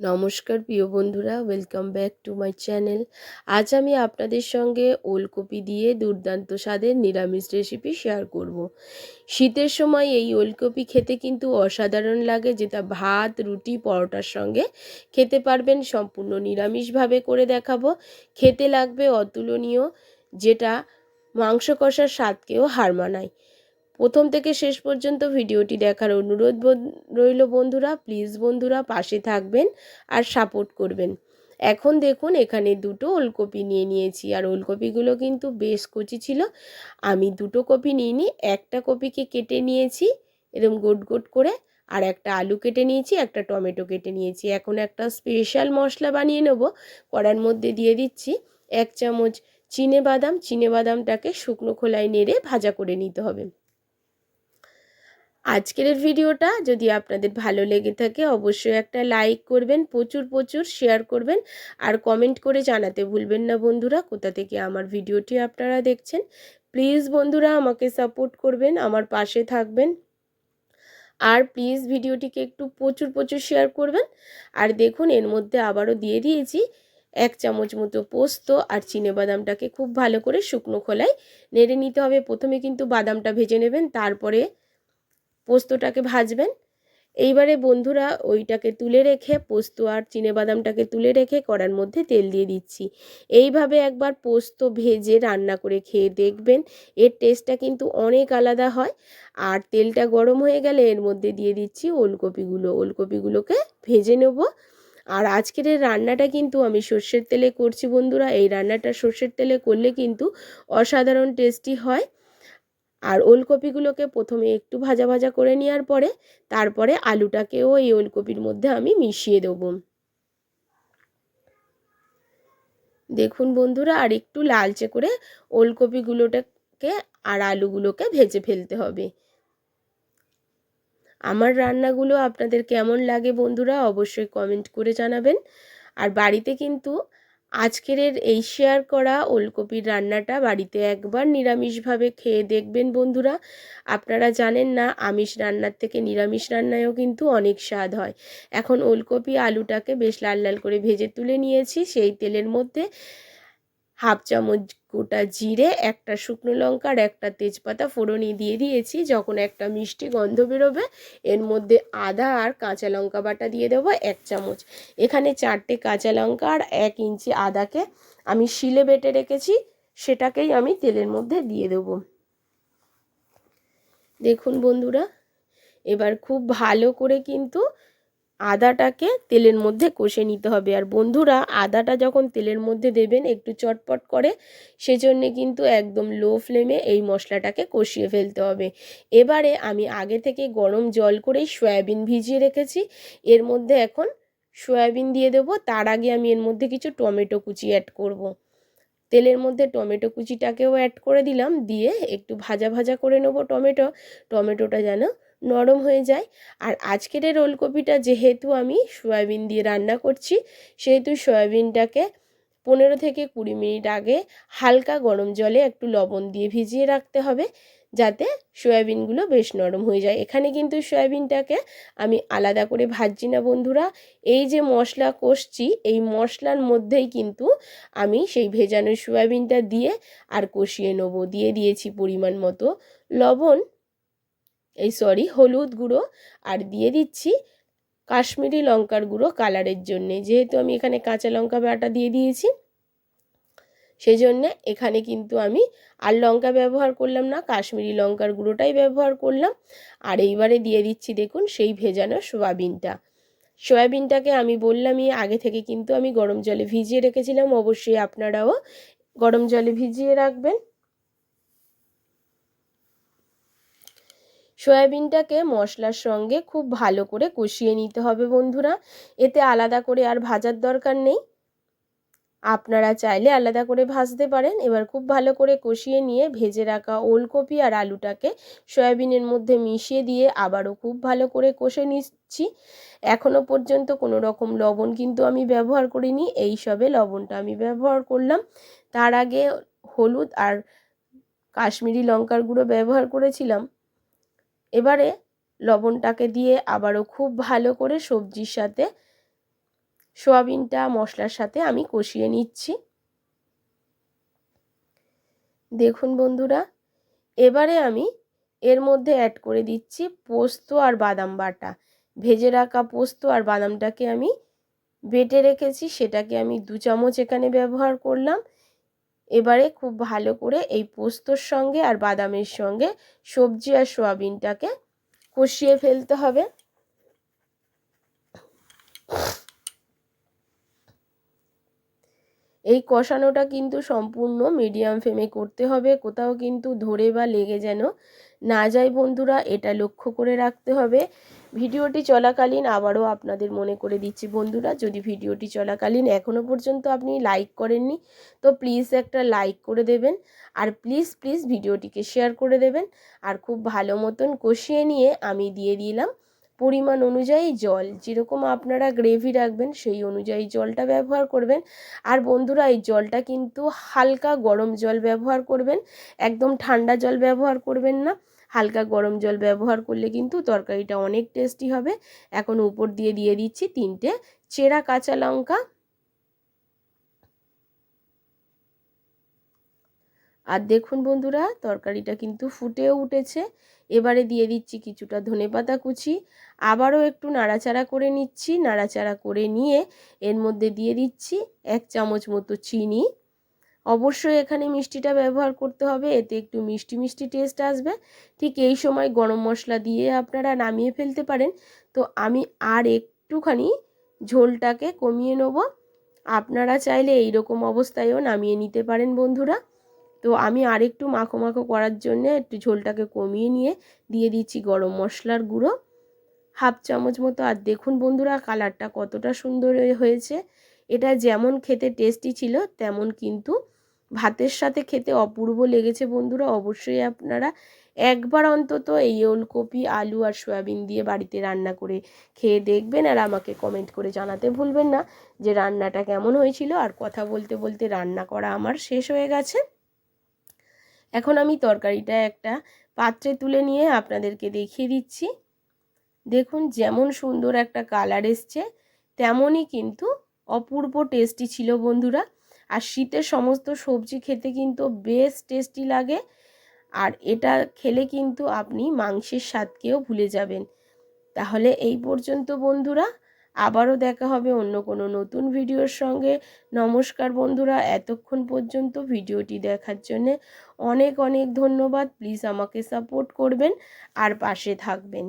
নমস্কার প্রিয় বন্ধুরা welcome back to my channel আজ আমি আপনাদের সঙ্গে ওলকপি দিয়ে দুর্দান্ত স্বাদের নিরামিষ রেসিপি শেয়ার করব। শীতের সময় এই ওলকপি খেতে কিন্তু অসাধারণ লাগে, যেটা ভাত, রুটি, পরোটার সঙ্গে খেতে পারবেন। সম্পূর্ণ নিরামিষভাবে করে দেখাবো। খেতে লাগবে অতুলনীয়, যেটা মাংস কষার স্বাদকেও হার মানায়। প্রথম থেকে শেষ পর্যন্ত ভিডিওটি দেখার অনুরোধ রইল বন্ধুরা প্লিজ বন্ধুরা পাশে থাকবেন আর সাপোর্ট করবেন। এখন দেখুন, এখানে দুটো ওলকপি নিয়ে নিয়েছি। আর ওলকপিগুলো কিন্তু বেশ কচি ছিল। আমি দুটো কপি নিয়ে একটা কপিকে কেটে নিয়েছি এরকম গোট গোট করে, আর একটা আলু কেটে নিয়েছি, একটা টমেটো কেটে নিয়েছি। এখন একটা স্পেশাল মশলা বানিয়ে নেব, কড়ার মধ্যে দিয়ে দিচ্ছি এক চামচ চিনে বাদাম। চিনে বাদামটাকে শুকনো খোলায় নেড়ে ভাজা করে নিতে হবে। আজকের ভিডিওটা যদি আপনাদের ভালো লেগে থাকে, অবশ্যই একটা লাইক করবেন, প্রচুর প্রচুর শেয়ার করবেন আর কমেন্ট করে জানাতে ভুলবেন না বন্ধুরা। কোথা থেকে আমার ভিডিওটি আপনারা দেখছেন প্লিজ বন্ধুরা আমাকে সাপোর্ট করবেন, আমার পাশে থাকবেন। আর প্লিজ ভিডিওটিকে একটু প্রচুর প্রচুর শেয়ার করবেন। আর দেখুন, এর মধ্যে আবারও দিয়ে দিয়েছি এক চামচ মতো পোস্ত আর চিনে বাদামটাকে খুব ভালো করে শুকনো খোলায় নেড়ে নিতে হবে। প্রথমে কিন্তু বাদামটা ভেজে নেবেন, তারপরে পোস্তটাকে ভাজবেন। এইবারে বন্ধুরা ওইটাকে তুলে রেখে, পোস্ত আর বাদামটাকে তুলে রেখে কড়ার মধ্যে তেল দিয়ে দিচ্ছি। এইভাবে একবার পোস্ত ভেজে রান্না করে খেয়ে দেখবেন, এর টেস্টটা কিন্তু অনেক আলাদা হয়। আর তেলটা গরম হয়ে গেলে এর মধ্যে দিয়ে দিচ্ছি ওলকপিগুলো। ওলকপিগুলোকে ভেজে নেব। আর আজকের এই রান্নাটা কিন্তু আমি সর্ষের তেলে করছি বন্ধুরা। এই রান্নাটা সর্ষের তেলে করলে কিন্তু অসাধারণ টেস্টি হয়। আর ওলকপিগুলোকে প্রথমে একটু ভাজা ভাজা করে নেওয়ার পরে তারপরে আলুটাকেও এই ওলকপির মধ্যে আমি মিশিয়ে দেব। দেখুন বন্ধুরা, আর একটু লালচে করে ওলকপিগুলোটাকে আর আলুগুলোকে ভেজে ফেলতে হবে। আমার রান্নাগুলো আপনাদের কেমন লাগে বন্ধুরা, অবশ্যই কমেন্ট করে জানাবেন। আর বাড়িতে কিন্তু আজকের এই শেয়ার করা ওলকপির রান্নাটা বাড়িতে একবার নিরামিষভাবে খেয়ে দেখবেন বন্ধুরা। আপনারা জানেন না, আমিষ রান্নার থেকে নিরামিষ রান্নায়ও কিন্তু অনেক স্বাদ হয়। এখন ওলকপি আলুটাকে বেশ লাল লাল করে ভেজে তুলে নিয়েছি, সেই তেলের মধ্যে হাফ চামচ গোটা জিরে, একটা শুকনো লঙ্কা আর একটা তেজপাতা ফোড়নি দিয়ে দিয়েছি। যখন একটা মিষ্টি গন্ধ বেরোবে, এর মধ্যে আদা আর কাঁচা লঙ্কা বাটা দিয়ে দেবো এক চামচ। এখানে চারটে কাঁচা লঙ্কা আর এক ইঞ্চি আদাকে আমি শিলে বেটে রেখেছি, সেটাকেই আমি তেলের মধ্যে দিয়ে দেবো। দেখুন বন্ধুরা, এবার খুব ভালো করে কিন্তু আদাটাকে তেলের মধ্যে কষে নিতে হবে। আর বন্ধুরা, আদাটা যখন তেলের মধ্যে দেবেন, একটু চটপট করে, সেজন্যে কিন্তু একদম লো ফ্লেমে এই মশলাটাকে কষিয়ে ফেলতে হবে। এবারে আমি আগে থেকে গরম জল করেই সয়াবিন ভিজিয়ে রেখেছি। এর মধ্যে এখন সয়াবিন দিয়ে দেবো। তার আগে আমি এর মধ্যে কিছু টমেটো কুচি অ্যাড করব। তেলের মধ্যে টমেটো কুচিটাকেও অ্যাড করে দিলাম। দিয়ে একটু ভাজা ভাজা করে নেব টমেটো। টমেটোটা যেন নরম হয়ে যায়। আর আজকের এই ওলকপিটা যেহেতু আমি সয়াবিন দিয়ে রান্না করছি, সেহেতু সয়াবিনটাকে পনেরো থেকে কুড়ি মিনিট আগে হালকা গরম জলে একটু লবণ দিয়ে ভিজিয়ে রাখতে হবে, যাতে সয়াবিনগুলো বেশ নরম হয়ে যায়। এখানে কিন্তু সয়াবিনটাকে আমি আলাদা করে ভাজছি না বন্ধুরা। এই যে মশলা কষছি, এই মশলার মধ্যেই কিন্তু আমি সেই ভেজানো সয়াবিনটা দিয়ে আর কষিয়ে নেব। দিয়ে দিয়েছি পরিমাণ মতো লবণ। এই সরি হলুদ গুঁড়ো আর দিয়ে দিচ্ছি কাশ্মীরি লঙ্কার গুঁড়ো কালারের জন্যে। যেহেতু আমি এখানে কাঁচা লঙ্কা বাটা দিয়ে দিয়েছি সেই জন্যে এখানে কিন্তু আমি আর লঙ্কা ব্যবহার করলাম না, কাশ্মীরি লঙ্কার গুঁড়োটাই ব্যবহার করলাম। আর এইবারে দিয়ে দিচ্ছি দেখুন সেই ভেজানো সোয়াবিনটা। সয়াবিনটাকে আমি বললামই, আগে থেকে কিন্তু আমি গরম জলে ভিজিয়ে রেখেছিলাম, অবশ্যই আপনারাও গরম জলে ভিজিয়ে রাখবেন। সয়াবিনটাকে মশলার সঙ্গে খুব ভালো করে কষিয়ে নিতে হবে বন্ধুরা। এতে আলাদা করে আর ভাজার দরকার নেই। আপনারা চাইলে আলাদা করে ভাজতে পারেন। এবার খুব ভালো করে কষিয়ে নিয়ে ভেজে রাখা ওলকপি আর আলুটাকে সয়াবিনের মধ্যে মিশিয়ে দিয়ে আবারও খুব ভালো করে কষে নিচ্ছি। এখনও পর্যন্ত কোনো রকম লবণ কিন্তু আমি ব্যবহার করিনি। এই সবে লবণটা আমি ব্যবহার করলাম। তার আগে হলুদ আর কাশ্মীরি লঙ্কার গুঁড়ো ব্যবহার করেছিলাম। এবারে লবণটাকে দিয়ে আবারও খুব ভালো করে সবজির সাথে সোয়াবিনটা, মশলার সাথে আমি কষিয়ে নিচ্ছি। দেখুন বন্ধুরা, এবারে আমি এর মধ্যে অ্যাড করে দিচ্ছি পোস্ত আর বাদাম বাটা। ভেজে রাখা পোস্ত আর বাদামটাকে আমি বেটে রেখেছি, সেটাকে আমি দু চামচ এখানে ব্যবহার করলাম। এবারে খুব ভালো করে এই পোস্তর সঙ্গে আর বাদামের সঙ্গে সবজি আর সোয়াবিনটাকে কষিয়ে ফেলতে হবে। এই কষানোটা কিন্তু সম্পূর্ণ মিডিয়াম ফ্লেমে করতে হবে, কোথাও কিন্তু ধরে বা লেগে যেন না যায়। বন্ধুরা, এটা লক্ষ্য করে রাখতে হবে। ভিডিওটি চলাকালীন আবারও আপনাদের মনে করে দিচ্ছি বন্ধুরা, যদি ভিডিওটি চলাকালীন এখনও পর্যন্ত আপনি লাইক করেননি, তো প্লিজ একটা লাইক করে দেবেন আর প্লিজ প্লিজ ভিডিওটিকে শেয়ার করে দেবেন আর খুব ভালো মতন কষিয়ে নিয়ে আমি দিয়ে দিলাম। পরিমাণ অনুযায়ী জল, যেরকম আপনারা গ্রেভি রাখবেন সেই অনুযায়ী জলটা ব্যবহার করবেন। আর বন্ধুরা, এই জলটা কিন্তু হালকা গরম জল ব্যবহার করবেন, একদম ঠান্ডা জল ব্যবহার করবেন না। হালকা গরম জল ব্যবহার করলে কিন্তু তরকারিটা অনেক টেস্টি হবে। এখন উপর দিয়ে দিয়ে দিচ্ছি তিনটে চেরা কাঁচা লঙ্কা। আর দেখুন বন্ধুরা, তরকারিটা কিন্তু ফুটেও উঠেছে। এবারে দিয়ে দিচ্ছি কিছুটা ধনেপাতা কুচি। আবারও একটু নাড়াচাড়া করে নিচ্ছি। নাড়াচাড়া করে নিয়ে এর মধ্যে দিয়ে দিচ্ছি এক চামচ মতো চিনি। অবশ্যই এখানে মিষ্টিটা ব্যবহার করতে হবে, এতে একটু মিষ্টি মিষ্টি টেস্ট আসবে। ঠিক এই সময় গরম মশলা দিয়ে আপনারা নামিয়ে ফেলতে পারেন। তো আমি আর একটুখানি ঝোলটাকে কমিয়ে নেব। আপনারা চাইলে এই রকম অবস্থায়ও নামিয়ে নিতে পারেন বন্ধুরা। তো আমি আরেকটু মাখো মাখো করার জন্য একটু ঝোলটাকে কমিয়ে নিয়ে দিয়ে দিচ্ছি গরম মশলার গুঁড়ো। হাফ চামচ মতো, আর দেখুন বন্ধুরা কালারটা কতটা সুন্দর হয়েছে। এটা যেমন খেতে টেস্টি ছিল, তেমন কিন্তু ভাতের সাথে খেতে অপূর্ব লেগেছে বন্ধুরা। অবশ্যই আপনারা একবার অন্তত এই ওলকপি, আলু আর সয়াবিন দিয়ে বাড়িতে রান্না করে খেয়ে দেখবেন আর আমাকে কমেন্ট করে জানাতে ভুলবেন না যে রান্নাটা কেমন হয়েছিল আর কথা বলতে বলতে রান্না করা আমার শেষ হয়ে গেছে। এখন আমি তরকারিটা একটা পাত্রে তুলে নিয়ে আপনাদেরকে দেখিয়ে দিচ্ছি। দেখুন যেমন সুন্দর একটা কালার এসছে, তেমনই কিন্তু অপূর্ব টেস্টি ছিল বন্ধুরা। আর শীতের সমস্ত সবজি খেতে কিন্তু বেশ টেস্টি লাগে। আর এটা খেলে কিন্তু আপনি মাংসের স্বাদকেও ভুলে যাবেন। তাহলে এই পর্যন্ত বন্ধুরা, আবারও দেখা হবে অন্য কোনো নতুন ভিডিওর সঙ্গে। নমস্কার বন্ধুরা, এতক্ষণ পর্যন্ত ভিডিওটি দেখার জন্যে অনেক অনেক ধন্যবাদ। প্লিজ আমাকে সাপোর্ট করবেন আর পাশে থাকবেন।